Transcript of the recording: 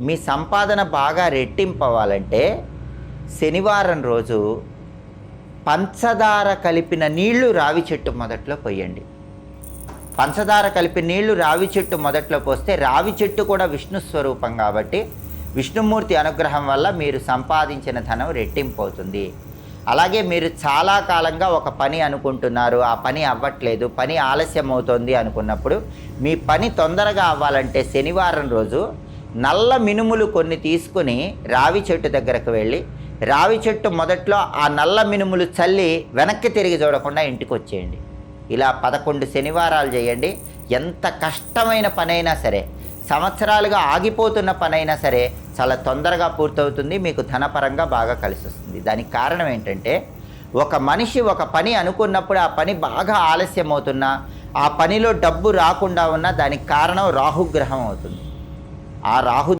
మీ సంపాదన బాగా రెట్టింపు అవ్వాలంటే శనివారం రోజు పంచదార కలిపిన నీళ్ళు రావి చెట్టు మొదట్లో పోయండి. పంచదార కలిపి నీళ్ళు రావి చెట్టు మొదట్లో పోస్తే రావి చెట్టు కూడా విష్ణు స్వరూపం కాబట్టి విష్ణుమూర్తి అనుగ్రహం వల్ల మీరు సంపాదించిన ధనం రెట్టింపు అవుతుంది అలాగే మీరు చాలా కాలంగా ఒక పని అనుకుంటున్నారు ఆ పని అవ్వట్లేదు పని ఆలస్యం అవుతుంది అనుకున్నప్పుడు మీ పని తొందరగా అవ్వాలంటే శనివారం రోజు నల్ల మినుములు కొన్ని తీసుకుని రావి చెట్టు దగ్గరకు వెళ్ళి రావి చెట్టు మొదట్లో ఆ నల్ల మినుములు చల్లి వెనక్కి తిరిగి చూడకుండా ఇంటికి వచ్చేయండి. ఇలా పదకొండు శనివారాలు చేయండి. ఎంత కష్టమైన పనైనా సరే సంవత్సరాలుగా ఆగిపోతున్న పనైనా సరే చాలా తొందరగా పూర్తవుతుంది మీకు ధనపరంగా బాగా కలిసి వస్తుంది. దానికి కారణం ఏంటంటే ఒక మనిషి ఒక పని అనుకున్నప్పుడు ఆ పని బాగా ఆలస్యం అవుతున్నా ఆ పనిలో డబ్బు రాకుండా ఉన్నా దానికి కారణం రాహుగ్రహం అవుతుంది. ఆ రాహు